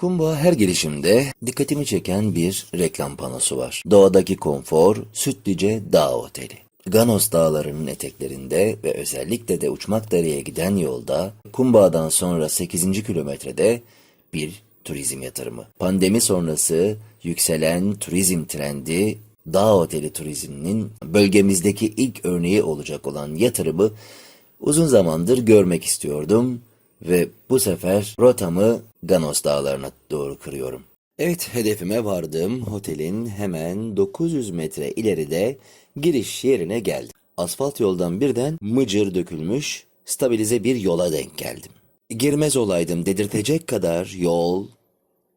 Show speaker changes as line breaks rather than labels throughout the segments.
Kumbağa her gelişimde dikkatimi çeken bir reklam panosu var. Doğadaki konfor, Sütlice Dağ Oteli. Ganos dağlarının eteklerinde ve özellikle de Uçmakdere'ye giden yolda Kumbağa'dan sonra 8. kilometrede bir turizm yatırımı. Pandemi sonrası yükselen turizm trendi dağ oteli turizminin bölgemizdeki ilk örneği olacak olan yatırımı uzun zamandır görmek istiyordum ve bu sefer rotamı Ganos dağlarına doğru kırıyorum. Evet hedefime vardım. Otelin hemen 900 metre ileride giriş yerine geldim. Asfalt yoldan birden mıcır dökülmüş stabilize bir yola denk geldim. Girmez olaydım dedirtecek kadar yol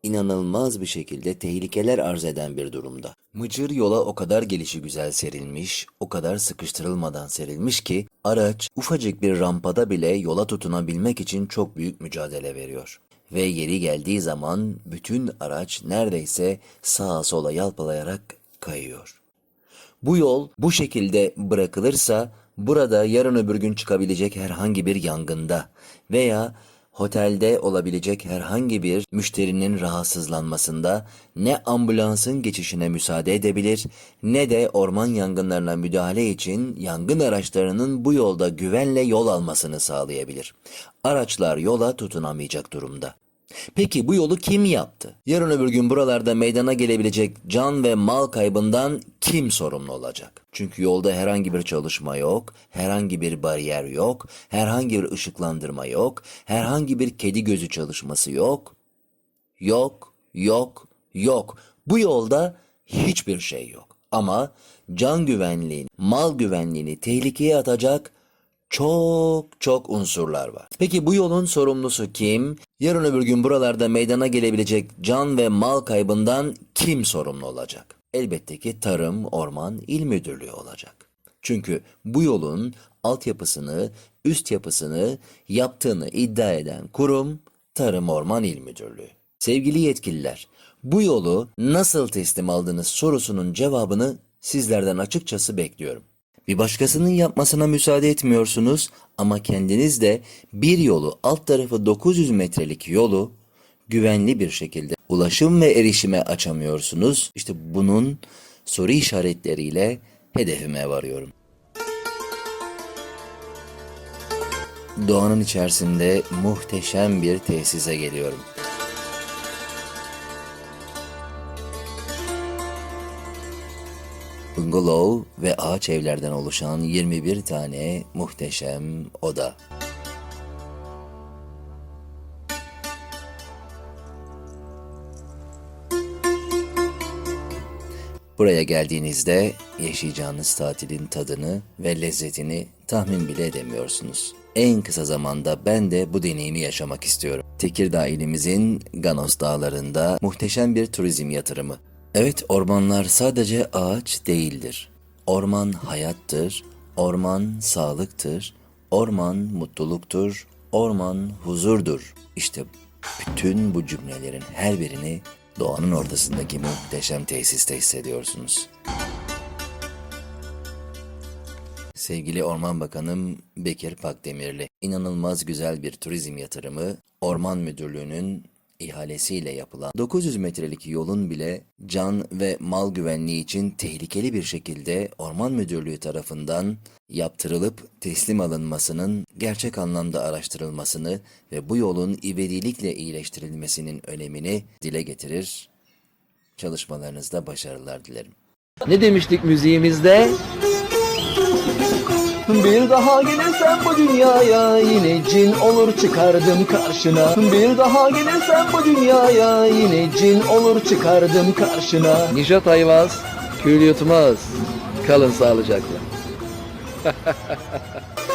inanılmaz bir şekilde tehlikeler arz eden bir durumda. Mıcır yola o kadar gelişi güzel serilmiş, o kadar sıkıştırılmadan serilmiş ki araç ufacık bir rampada bile yola tutunabilmek için çok büyük mücadele veriyor. Ve yeri geldiği zaman bütün araç neredeyse sağa sola yalpalayarak kayıyor. Bu yol bu şekilde bırakılırsa burada yarın öbür gün çıkabilecek herhangi bir yangında veya otelde olabilecek herhangi bir müşterinin rahatsızlanmasında ne ambulansın geçişine müsaade edebilir ne de orman yangınlarına müdahale için yangın araçlarının bu yolda güvenle yol almasını sağlayabilir. Araçlar yola tutunamayacak durumda. Peki bu yolu kim yaptı? Yarın öbür gün buralarda meydana gelebilecek can ve mal kaybından kim sorumlu olacak? Çünkü yolda herhangi bir çalışma yok, herhangi bir bariyer yok, herhangi bir ışıklandırma yok, herhangi bir kedi gözü çalışması yok. Yok, yok, yok. Bu yolda hiçbir şey yok. Ama can güvenliğini, mal güvenliğini tehlikeye atacak çok çok unsurlar var. Peki bu yolun sorumlusu kim? Yarın öbür gün buralarda meydana gelebilecek can ve mal kaybından kim sorumlu olacak? Elbette ki Tarım, Orman, İl Müdürlüğü olacak. Çünkü bu yolun altyapısını, üst yapısını yaptığını iddia eden kurum Tarım Orman İl Müdürlüğü. Sevgili yetkililer, bu yolu nasıl teslim aldınız sorusunun cevabını sizlerden açıkçası bekliyorum. Bir başkasının yapmasına müsaade etmiyorsunuz ama kendiniz de bir yolu alt tarafı 900 metrelik yolu güvenli bir şekilde ulaşım ve erişime açamıyorsunuz. İşte bunun soru işaretleriyle hedefime varıyorum. Doğanın içerisinde muhteşem bir tesise geliyorum. Bungalow ve ağaç evlerden oluşan 21 tane muhteşem oda. Buraya geldiğinizde yaşayacağınız tatilin tadını ve lezzetini tahmin bile edemiyorsunuz. En kısa zamanda ben de bu deneyimi yaşamak istiyorum. Tekirdağ ilimizin Ganos dağlarında muhteşem bir turizm yatırımı. Evet ormanlar sadece ağaç değildir. Orman hayattır, orman sağlıktır, orman mutluluktur, orman huzurdur. İşte bütün bu cümlelerin her birini doğanın ortasındaki muhteşem tesiste hissediyorsunuz. Sevgili Orman Bakanım Bekir Pakdemirli, inanılmaz güzel bir turizm yatırımı Orman Müdürlüğü'nün ihalesiyle yapılan 900 metrelik yolun bile can ve mal güvenliği için tehlikeli bir şekilde Orman Müdürlüğü tarafından yaptırılıp teslim alınmasının gerçek anlamda araştırılmasını ve bu yolun ivedilikle iyileştirilmesinin önemini dile getirir. Çalışmalarınızda başarılar dilerim.
Ne demiştik müziğimizde? Bir daha gelirsen bu dünyaya yine cin olur çıkardım karşına. Bir daha gelirsen bu dünyaya yine cin olur çıkardım karşına. Nijat Ayvaz, kül yutmaz. Kalın sağlıcakla.